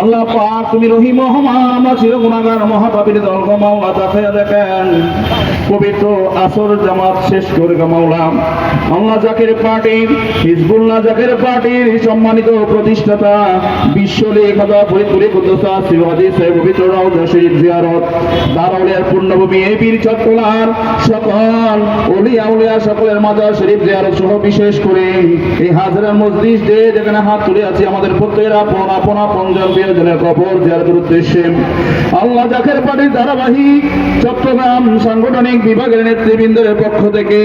আল্লাহ পাক তুমি রহিম মহামা চির গুণাগার মহাপাপীর দল আতা দেখেন। পবিত্র আসর জামাত শেষ করে গমাওলাম আল্লাহ জাকের পার্টির হিজবুল্লাহ জাকের পার্টির সম্মানিত প্রতিষ্ঠাতা, বিশ্ব লেখা ফরিদপুরে কুদ্দসা শিবাজি সাহেব, পবিত্র রওজা শরীফ জিয়ারত দারাউলিয়ার পূর্ণভূমি এই বীর চট্টলার সকল ওলিয়া উলিয়া সকলের মাজার শরীফ জিয়ারত সহ বিশেষ করে এই হাজরা মসজিদ যে যেখানে হাত তুলে আছে আমাদের প্রত্যেকের আপন আপন আপন জন প্রিয়জনের কবর জিয়ারতের উদ্দেশ্যে। আল্লাহ জাকের পার্টির ধারাবাহিক, চট্টগ্রাম সাংগঠনিক বিভাগের নেতৃবৃন্দের পক্ষ থেকে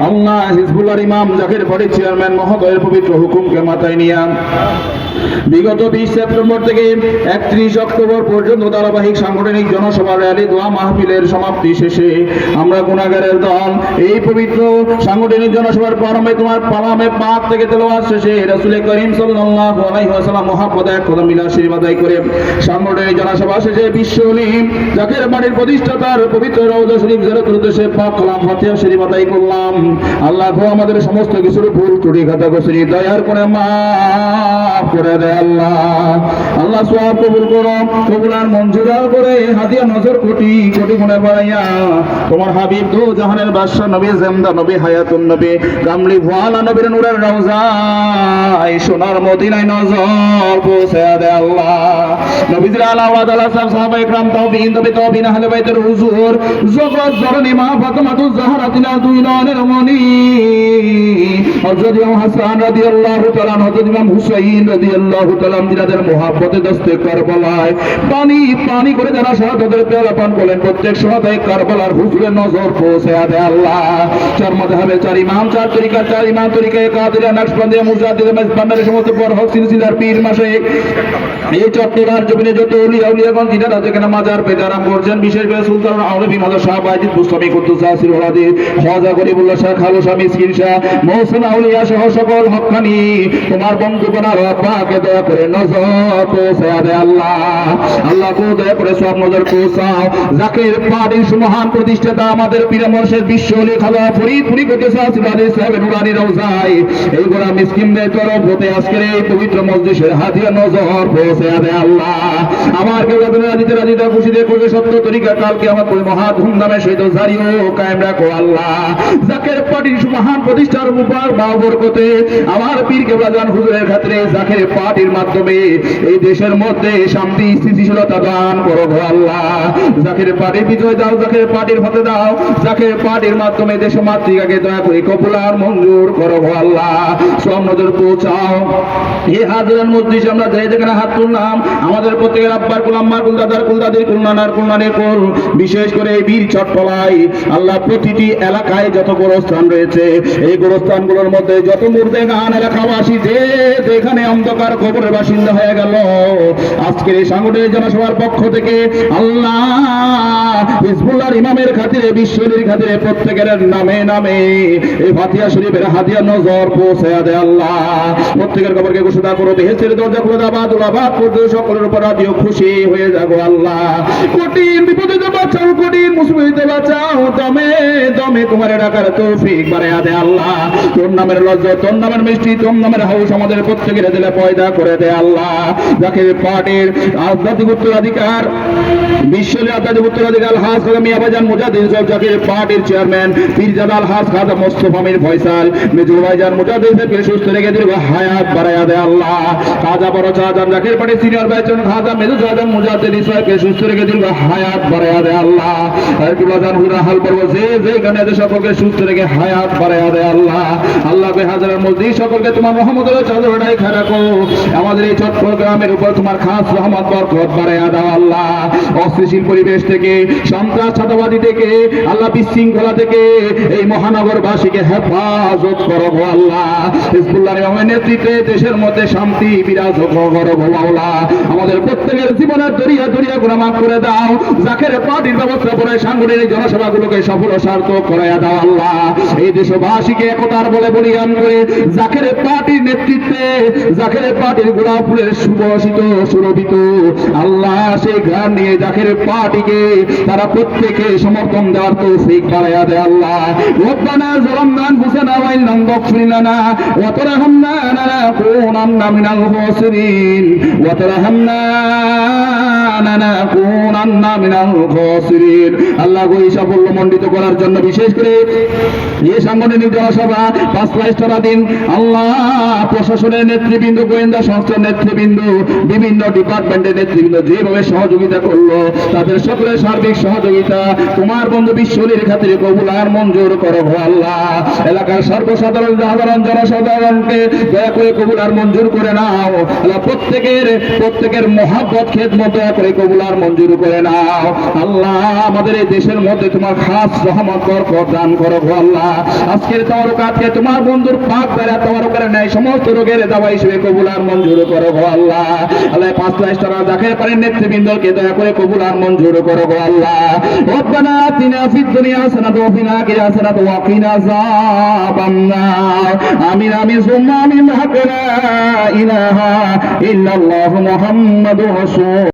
আল্লাহ হিজবুল্লাহ ইমাম জাকের পরে চেয়ারম্যান মহোদয়ের পবিত্র হুকুমকে মাথায় নিয়ে বিগত বিশ সেপ্টেম্বর থেকে একত্রিশ অক্টোবর পর্যন্ত ধারাবাহিক সাংগঠনিক জনসভা র্যালি দোয়া মাহফিলের সমাপ্তি শেষে আমরা গুণাগারের দল, এই পবিত্র সাংগঠনিক জনসভার প্রারম্ভে তোমার পালামে পাক থেকে তেলাওয়াত শেষে রাসূল করিম সাল্লাল্লাহু আলাইহি ওয়াসাল্লাম মহাপদ এক মিলা আশীর্বাদ করে সাংগঠনিক জনসভা শেষে বিশ্ব অলিম জাকের বাড়ির প্রতিষ্ঠাতার পবিত্র রওজা শরীফ জিয়ারতের উদ্দেশ্যে পাক কালাম ফাতিহা শরীফ আদায় করলাম। আল্লাহ আমাদের সমস্ত কিছুর ভুল ত্রুটি খাতা গোসরি দয়ার করে মাফ করে দেয় আল্লাহ। আল্লাহ সব কবুল করো কবুলার মঞ্জুর করে হাদিয়া নজর কোটি কোটি গুণে বাড়াইয়া। তোমার হাবিব দু জাহানের বাদশা নবী জেমদা নবী হায়াতুন নবী কামলি ভোয়ালা নবীর নূরের রওজায় সোনার মদিনায় নজর পৌঁছে দে আল্লাহ। নবীজির আলাওয়াত, আল্লাহ সাহেব সাহাবা ইকরাম তাওবিন তবে তাওবিন, আহলে বাইতের হুজুর। জগৎ জননী মা ফাতেমাতু জাহরা তিনা দুই নয়নের মনি হযরত ইমাম হাসান রাদিয়াল্লাহু তাআলা হযরত ইমাম হুসাইন রাদিয়াল্লাহু তাআলা জিনাদের মুহাব্বতে দস্তে কারবালায় পানি পানি করে যারা শাহাদাতের পেয়ালা পান করলেন, প্রত্যেক শাহাদায়ে কারবালার হুজুরের নজর পৌঁছে দে আল্লাহ। চার মাযহাবে, চার ইমাম, চার তরিকা চার ইমাম তরিকায়ে কাদিরা, নকশবন্দিয়া, মুজাদ্দিদ মেজবান্ডারের সমস্ত পর হক সিলসিলার পীর মাসে এই চট্টগ্রাম জমিনে যত উলিয়া উলিয়াগঞ্জ জিনারা যেখানে মাজার পেজারাম করছেন। বিশেষ করে সুলতান আউলবী মাদার শাহ বাইজিদ মুস্তামি কুদ্দুস আসির ওলাদি খাজা গরিবুল্লাহ শাহ খালু শাহ মিসকিন শাহ মহসিন সহ সকল হক্কানি তোমার দয়া করে নজর পৌঁছায় আল্লাহ। আল্লাহ কো দয়া করে সব নজর পৌঁছাও। জাকির পার্টির মহান প্রতিষ্ঠাতা আমাদের বিশ্ব ফরিদ ফুরি কুদ্দুস আসির ওলাদি সাহেব নুরানি রওজায় এই গোড়া তরফ হতে আজকের এই পবিত্র মসজিদের হাতিয়া নজর পৌঁছে দে আল্লাহ। আমার কেউ রাজিতে খুশিতে করবে সত্য তরিকা, কালকে আমার মহা ধুমধামে সহিত জারিও কায়েম রাখো আল্লাহ। জাকের মহান প্রতিষ্ঠার উপর বাবরকতে আমার পীর কেবলাজান হুজুরের ক্ষেত্রে জাকের পাটির মাধ্যমে এই দেশের মধ্যে শান্তি, স্থিতিশীলতা দান করো আল্লাহ। জাকের পার্টির বিজয় দাও, জাকের পার্টির হতে দাও। জাকের পার্টির মাধ্যমে দেশ মাতৃকাকে দয়া করে কপুলার মঞ্জুর করো আল্লাহ। সব নজর পৌঁছাও। এই হাজারের মধ্যে আমরা যে যেখানে হাত তুললাম আমাদের প্রত্যেকের আব্বার কুল, আম্মার কুল, দাদার কুল, দাদির কুল, নানার কুল, নানের কুল। বিশেষ করে এই বীর চট্টলাই আল্লাহ প্রতিটি এলাকায় যত গোরস্থান রয়েছে, এই গোরস্থানগুলোর মধ্যে যত মুর্দে গান এলাকাবাসী যে যেখানে অন্ধকার খবরের বাসিন্দা হয়ে গেল। আজকের এই সাংগঠনিক জনসভার পক্ষ থেকে আল্লাহ হিজবুল্লাহর ইমামের খাতিরে, বিশ্বের খাতিরে, প্রত্যেকের নামে নামে এই ফাতিয়া শরীফের হাতিয়া নজর পৌঁছে দে আল্লাহ। প্রত্যেকের খবরকে ঘোষণা করো বেহেসের দরজা খুলে দাবা দুলাবাদ পর্যন্ত সকলের উপর আদিও খুশি হয়ে যাব আল্লাহ। কঠিন মুসিবতে বাঁচাও দমে দমে তোমার ডাকার তৌফিক বারে আদে আল্লাহ। তোর নামের লজ্জা, তোর নামের মিষ্টি, তোর নামের হাউস আমাদের প্রত্যেকের দিলে পয়দা করে দে আল্লাহ। যাকে পাটের আধ্যাত্মিক উত্তরাধিকার, বিশ্বের আধ্যাত্মিক উত্তরাধিকার, হাস মিয়া ভাইজান মুজাদ্দিদ সব জাকির পার্টির চেয়ারম্যান, পীরজাদা আল হাস খাদা মোস্তফা ফয়সাল মেজু ভাইজান সাহেবকে সুস্থ রেখে দিল, হায়াত বাড়ায়া দে আল্লাহ। খাজা বড় চাচান জাকির পার্টির সিনিয়র ভাইজান খাজা মেজু চাচান মুজাদ্দিদ সাহেবকে সুস্থ রেখে দিল, হায়াত বাড়ায়া দে আল্লাহ। করব। আমাদের এই পরিবেশ থেকে থেকে, আল্লাহ বিশৃঙ্খলা থেকে এই মহানগরবাসীকে হেফাজত করো গো আল্লাহ। ইমামের নেতৃত্বে দেশের মধ্যে শান্তি, বিরাজ আমাদের প্রত্যেকের জীবনের দরিয়া দরিয়া গুণামাফ করে দাও। জাকের পার্টির ব্যবস্থা করে সাংগঠনিক জনসভাগুলোকে সফল সার্থক করাইয়া দাও আল্লাহ। এই দেশবাসীকে একতার বলে বলিয়ান করে জাকের পার্টির নেতৃত্বে, জাকের পার্টির গোলাপুরের সুবসিত, সুরভিত আল্লাহ সেই ঘ্রাণ নিয়ে জাকের পার্টিকে তারা প্রত্যেকে সমর্থন দেওয়ার তো সেই বাড়াইয়া দেয় আল্লাহ। রব্বানা জলামনা বুঝানা ওয়াইল নাম দক্ষিণানা ওয়াতরাহামনা নানা কোন আমনা মিনাল মুসরিন ওয়াতরাহামনা যেভাবে সহযোগিতা করল, তাদের সকলের সার্বিক সহযোগিতা তোমার বন্ধু বিশ্বলীর কবুল আর মঞ্জুর করো আল্লাহ। এলাকার সর্বসাধারণ সাধারণ জনসাধারণকে দয়া করে কবুল আর মঞ্জুর করে নাও। প্রত্যেকের প্রত্যেকের মহাব্বত খেদ মতো করে কবুল আর মঞ্জুর করে নাও। আল্লাহ, আমাদের এই দেশের মধ্যে তোমার খাস রহমত, বরকত দান করো আল্লাহ। আজকের তওরকাতকে তোমার বন্ধুর পাক দ্বারা তওরকের ন্যায় সমস্ত রোগের দাওয়া হিসেবে কবুল আর মঞ্জুর করো আল্লাহ। আল্লাহ, পাঁচ লাখ টাকা জাকের পারেন, নেতৃবৃন্দকে দয়া করে কবুল আর মঞ্জুর করো আল্লাহ। রব্বানা হক ইলাহা ইল্লাল্লাহু রাসূল।